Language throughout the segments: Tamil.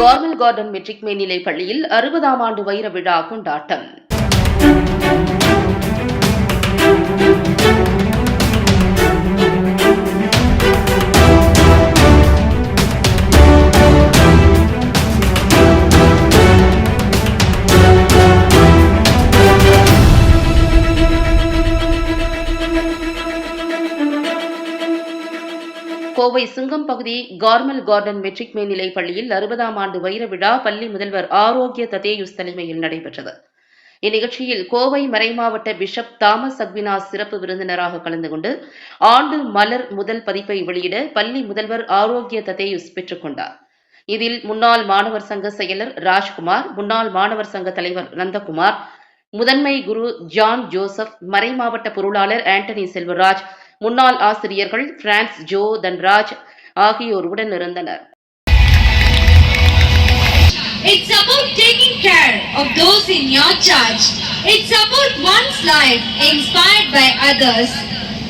கார்மல் கார்டன் மெட்ரிக் மேல்நிலை பள்ளியில் அறுபதாம் ஆண்டு வைர விழா கொண்டாட்டம். கோவை சிங்கம் பகுதி கார்மல் கார்டன் மெட்ரிக் மேல்நிலைப் பள்ளியில் அறுபதாம் ஆண்டு வைர விழா பள்ளி முதல்வர் ஆரோக்கிய ததேயுஸ் தலைமையில் நடைபெற்றது. இந்நிகழ்ச்சியில் கோவை மறைமாவட்ட பிஷப் தாமஸ் அக்வினா சிறப்பு விருந்தினராக கலந்து கொண்டு ஆண்டு மலர் முதல் பதிப்பை வெளியிட பள்ளி முதல்வர் ஆரோக்கிய ததேயுஸ் பெற்றுக் கொண்டார். இதில் முன்னாள் மாணவர் சங்க செயலர் ராஜ்குமார் முன்னாள் மாணவர் சங்க தலைவர் நந்தகுமார் முதன்மை குரு ஜான் ஜோசப் மறைமாவட்ட பொருளாளர் ஆண்டனி செல்வராஜ் முன்னாள் ஆசிரியர்கள் பிரான்ஸ் ஜோ தன்ராஜ் ஆகியோர் உடனிருந்தனர் It's about taking care of those in your charge. It's about one's life inspired by others.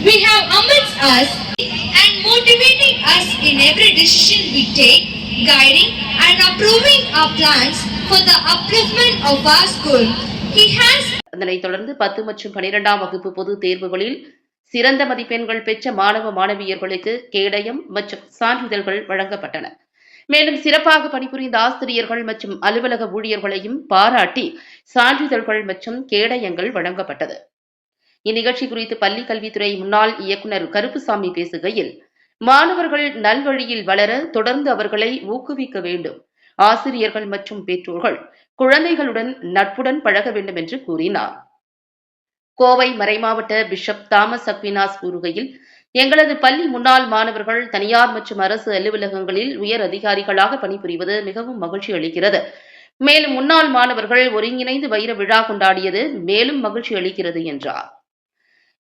We have amidst us and motivating us in every decision we take, guiding and approving our plans for the upliftment of our school. He has அதனைத் தொடர்ந்து பத்து மற்றும் பனிரெண்டாம் வகுப்பு பொதுத் தேர்வுகளில் சிறந்த மதிப்பெண்கள் பெற்ற மாணவ மாணவியர்களுக்கு கேடயம் மற்றும் சான்றிதழ்கள் வழங்கப்பட்டன. மேலும் சிறப்பாக பணிபுரிந்த ஆசிரியர்கள் மற்றும் அலுவலக ஊழியர்களையும் பாராட்டி சான்றிதழ்கள் மற்றும் கேடயங்கள் வழங்கப்பட்டது. இந்நிகழ்ச்சி குறித்து பள்ளிக் கல்வித்துறை முன்னாள் இயக்குநர் கருப்புசாமி பேசுகையில் மாணவர்கள் நல்வழியில் வளர தொடர்ந்து அவர்களை ஊக்குவிக்க வேண்டும். ஆசிரியர்கள் மற்றும் பெற்றோர்கள் குழந்தைகளுடன் நட்புடன் பழக வேண்டும் என்று கூறினார். கோவை மறைமாவட்ட பிஷப் தாமஸ் அக்வினாஸ் கூறுகையில் எங்களது பள்ளி முன்னாள் மாணவர்கள் தனியார் மற்றும் அரசு அலுவலகங்களில் உயர் அதிகாரிகளாக பணிபுரிவது மிகவும் மகிழ்ச்சி அளிக்கிறது. மேலும் முன்னாள் மாணவர்கள் ஒருங்கிணைந்து வைர விழா கொண்டாடியது மேலும் மகிழ்ச்சி அளிக்கிறது என்றார்.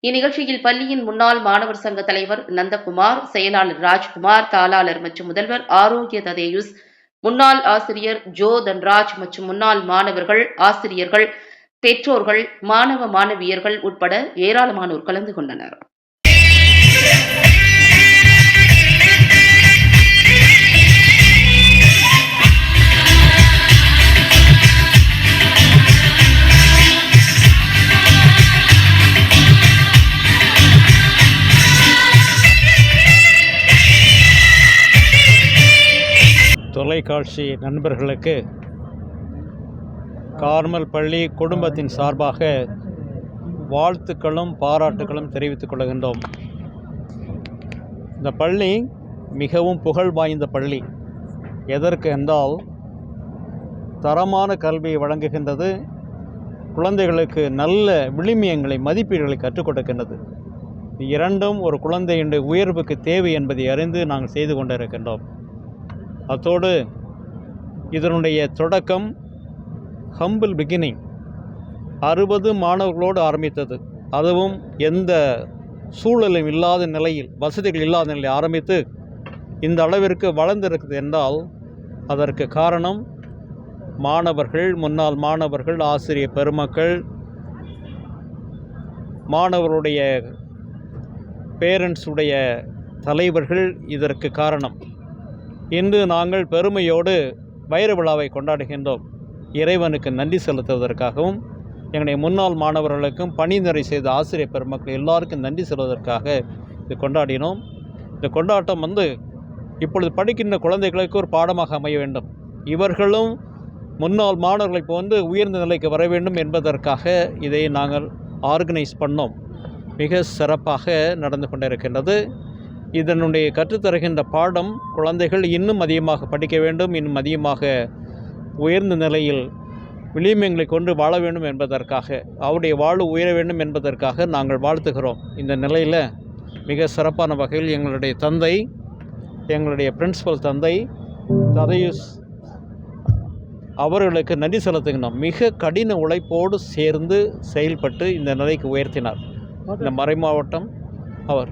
இந்நிகழ்ச்சியில் பள்ளியின் முன்னாள் மாணவர் சங்க தலைவர் நந்தகுமார் செயலாளர் ராஜ்குமார் தாளாளர் மற்றும் முதல்வர் ஆரோக்கிய ததேயுஸ் முன்னாள் ஆசிரியர் ஜோ தன்ராஜ் மற்றும் முன்னாள் மாணவர்கள் ஆசிரியர்கள் பெற்றோர்கள் மாணவ மாணவியர்கள் உட்பட ஏராளமானோர் கலந்து கொண்டனர். தொலைக்காட்சி நண்பர்களுக்கு கார்மல் பள்ளி குடும்பத்தின் சார்பாக வாழ்த்துக்களும் பாராட்டுகளும் தெரிவித்துக் கொள்கின்றோம். இந்த பள்ளி மிகவும் புகழ் வாய்ந்த பள்ளி. எதற்கு என்றால் தரமான கல்வியை வழங்குகின்றது குழந்தைகளுக்கு நல்ல விளிமியங்களை மதிப்பீடுகளை கற்றுக் கொடுக்கின்றது. இரண்டும் ஒரு குழந்தையினுடைய உயர்வுக்கு தேவை என்பதை அறிந்து நாங்கள் செய்து கொண்டிருக்கின்றோம். அத்தோடு இதனுடைய தொடக்கம் ஹம்பிள் பிகினிங் அறுபது மாணவர்களோடு ஆரம்பித்தது. அதுவும் எந்த சூழலும் இல்லாத நிலையில் வசதிகள் இல்லாத நிலையில் ஆரம்பித்து இந்த அளவிற்கு வளர்ந்திருக்குது என்றால் அதற்கு காரணம் மாணவர்கள் முன்னாள் மாணவர்கள் ஆசிரிய பெருமக்கள் மாணவருடைய பேரண்ட்ஸுடைய தலைவர்கள் இதற்கு காரணம். இன்று நாங்கள் பெருமையோடு வைர விழாவை கொண்டாடுகின்றோம். இறைவனுக்கு நன்றி செலுத்துவதற்காகவும் எங்களுடைய முன்னாள் மாணவர்களுக்கும் பணிந்துரை செய்த ஆசிரியர் பெருமக்கள் எல்லாருக்கும் நன்றி செல்வதற்காக இது கொண்டாடினோம். இந்த கொண்டாட்டம் வந்து இப்பொழுது படிக்கின்ற குழந்தைகளுக்கு ஒரு பாடமாக அமைய வேண்டும். இவர்களும் முன்னாள் மாணவர்கள் இப்போ வந்து உயர்ந்த நிலைக்கு வர வேண்டும் என்பதற்காக இதை நாங்கள் ஆர்கனைஸ் பண்ணோம். மிக சிறப்பாக நடந்து கொண்டிருக்கின்றது. இதனுடைய கற்றுத்தருகின்ற பாடம் குழந்தைகள் இன்னும் அதிகமாக படிக்க வேண்டும் இன்னும் அதிகமாக உயர்ந்த நிலையில் விளிமியங்களை கொண்டு வாழ வேண்டும் என்பதற்காக அவருடைய வாழ்வு உயர வேண்டும் என்பதற்காக நாங்கள் வாழ்த்துகிறோம். இந்த நிலையில் மிக சிறப்பான வகையில் எங்களுடைய தந்தை எங்களுடைய பிரின்சிபல் தந்தை ததையுஸ் அவர்களுக்கு நன்றி செலுத்துகின்றோம் மிக கடின உழைப்போடு சேர்ந்து செயல்பட்டு இந்த நிலைக்கு உயர்த்தினார். இந்த மறை மாவட்டம் அவர்.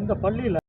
இந்த பள்ளியில்